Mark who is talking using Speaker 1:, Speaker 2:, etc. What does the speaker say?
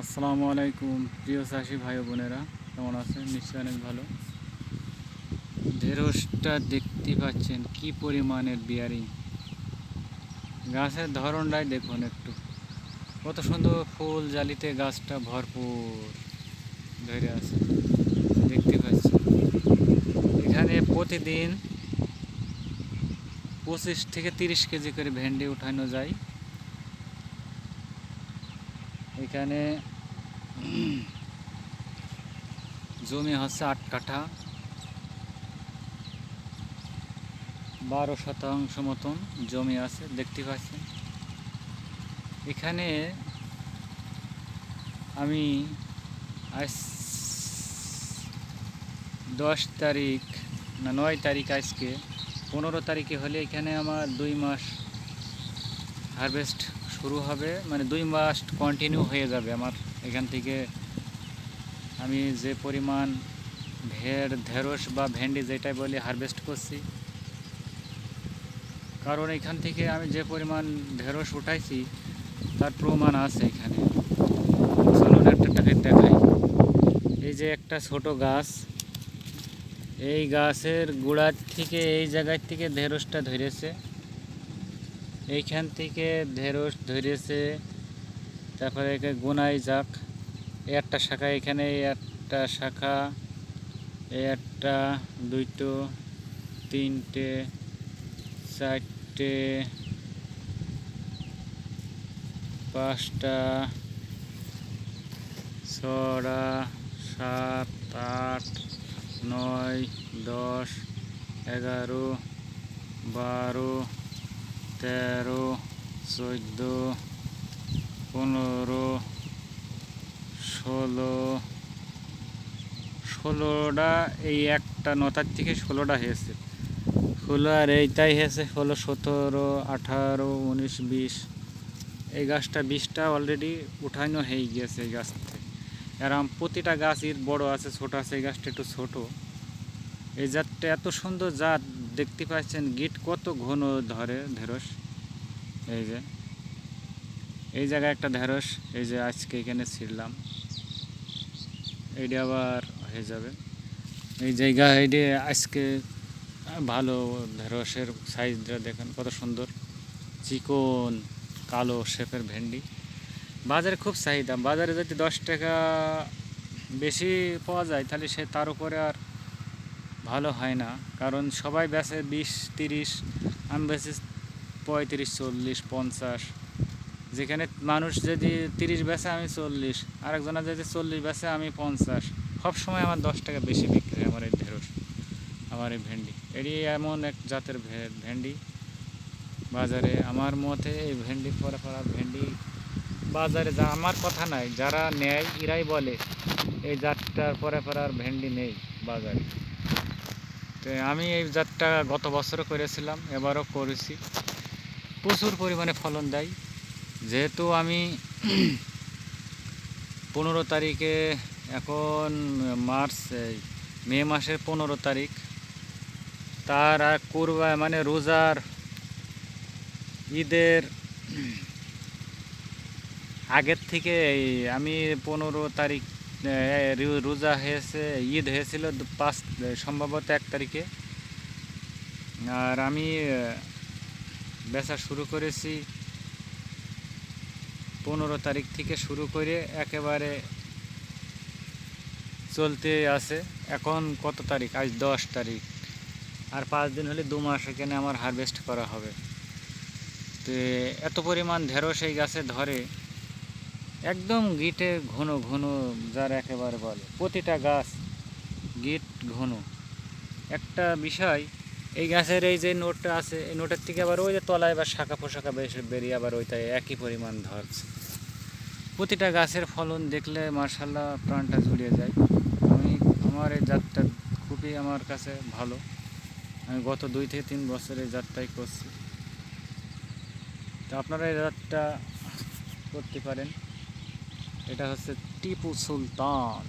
Speaker 1: আসসালামু আলাইকুম। প্রিয় চাষি ভাই বোনেরা, কেমন আছেন? নিশ্চয়ই অনেক ভালো। ঢেঁড়সটা দেখতে পাচ্ছেন কি পরিমাণের বিয়ারিং গাছের ধরনটাই দেখুন একটু। কত সুন্দর ফুল জালিতে গাছটা ভরপুর ধরে আছে। দেখতে পাচ্ছেন। এখানে প্রতিদিন পঁচিশ থেকে তিরিশ কেজি করে ভেন্ডি উঠানো যায়। এখানে জমি হচ্ছে আট কাঠা। বারো শতাংশ মতন জমি আছে, দেখতে পাচ্ছেন। এখানে আমি আজ দশ তারিখ না নয় তারিখ আজকে, পনেরো তারিখে হলে এখানে আমার দুই মাস হারভেস্ট শুরু হবে মানে দুই মাস কন্টিনিউ হয়ে যাবে আমার এখান থেকে। আমি যে পরিমাণ ভেড়, ঢেঁড়স বা ভেন্ডি যেটাই বলি হারভেস্ট করছি। কারণ এখান থেকে আমি যে পরিমাণ ঢেঁড়স উঠাইছি, তার প্রমাণ আছে এখানে। চলুন একটা টাকে দেখাই। এই যে একটা ছোট গাছ, এই গাছের গোড়ার থেকে এই জায়গার থেকে ঢেঁড়সটা ধরেছে। এইখান থেকে ঢেঁড়স ধরেছে, তারপরে একে গোনাই যাক। একটা শাখা এখানে একটা শাখা একটা, দুইটো, তিনটে, চারটে, পাঁচটা, ছটা, সাত, আট, নয়, দশ, এগারো, বারো তেরো, চোদ্দ, পনেরো, ষোলো, ষোলোটা এই একটা নটার থেকে ষোলোটা হয়েছে। ষোলো আর এইটাই হয়েছে, ষোলো, সতেরো, আঠারো, উনিশ, বিশ। এই গাছটা বিশটা অলরেডি উঠানো হয়ে গিয়েছে এই গাছ থেকে। এরম প্রতিটা গাছই বড় আছে, ছোট আছে, এই গাছটা একটু ছোট। এই জাতটা এত সুন্দর জাত দেখতে পাচ্ছেন গিট কত ঘন ধরে, ঢেঁড়স। এই যে। এই জায়গায় একটা ঢেঁড়স, এই যে আজকে এখানে ছিঁড়লাম। এইটা আবার হয়ে যাবে। এই জায়গা এইটা আজকে ভালো ঢেঁড়সের সাইজটা দেখেন, কত সুন্দর। চিকন, কালো শেপের ভেন্ডি। বাজারে খুব চাহিদা। বাজারে যদি দশ টাকা বেশি পাওয়া যায়, তাহলে সে তার উপরে আর ভালো হয় না। কারণ সবাই বেচে বিশ, তিরিশ, আমি বেচি পঁয়ত্রিশ, চল্লিশ, পঞ্চাশ। যেখানে মানুষ যদি তিরিশ বেচে আমি চল্লিশ, আরেকজনের যদি চল্লিশ বেচে আমি পঞ্চাশ সব সময় আমার দশ টাকা বেশি বিক্রি হয় আমার এই ঢেঁড়স, আমার এই ভেন্ডি। এটি এমন এক জাতের ভেন্ডি। বাজারে আমার মতে এই ভেন্ডি পরে পড়া ভেন্ডি, বাজারে যা, আমার কথা নাই, যারা নেয়, এরাই বলে, এই জাতটার পরে পড়ার ভেন্ডি নেই বাজারে। তো আমি এই জাতটা গত বছরও করেছিলাম, এবারও করেছি। প্রচুর পরিমাণে ফলন দেয়। যেহেতু আমি পনেরো তারিখে এখন মার্চ মে মাসের পনেরো তারিখ, তার আর কুরবা মানে রোজার ঈদের আগের থেকে আমি পনেরো তারিখ রোজা হয়েছে, ঈদ হয়েছিল পাঁচ সম্ভবত এক তারিখে। আর আমি বেচা শুরু করেছি পনেরো তারিখ থেকে শুরু করে একেবারে চলতে আছে। এখন কত তারিখ? আজ দশ তারিখ। আর পাঁচ দিন হলে দু মাস এখানে আমার হারভেস্ট করা হবে। তো এত পরিমাণ ঢেঁড়স এই গাছে ধরে। একদম গিটে ঘন ঘন যার একেবারে বলে। প্রতিটা গাছ গিট ঘন। একটা বিষয়, এই গাছের এই যে নোটটা আছে, এই নোটের থেকে আবার ওই যে তলায় বা শাখা বেশি বেরিয়ে আবার ওইটাই একই পরিমাণ ধরছে। প্রতিটা গাছের ফলন দেখলে মার্শাল্লাহ প্রাণটা জুড়িয়ে যায়। আমি, আমার এই জাতটা খুবই আমার কাছে ভালো। আমি গত দুই থেকে তিন বছর এই জাতটাই করছি। তো আপনারা এই জাতটা করতে পারেন। এটা হচ্ছে টিপু সুলতান।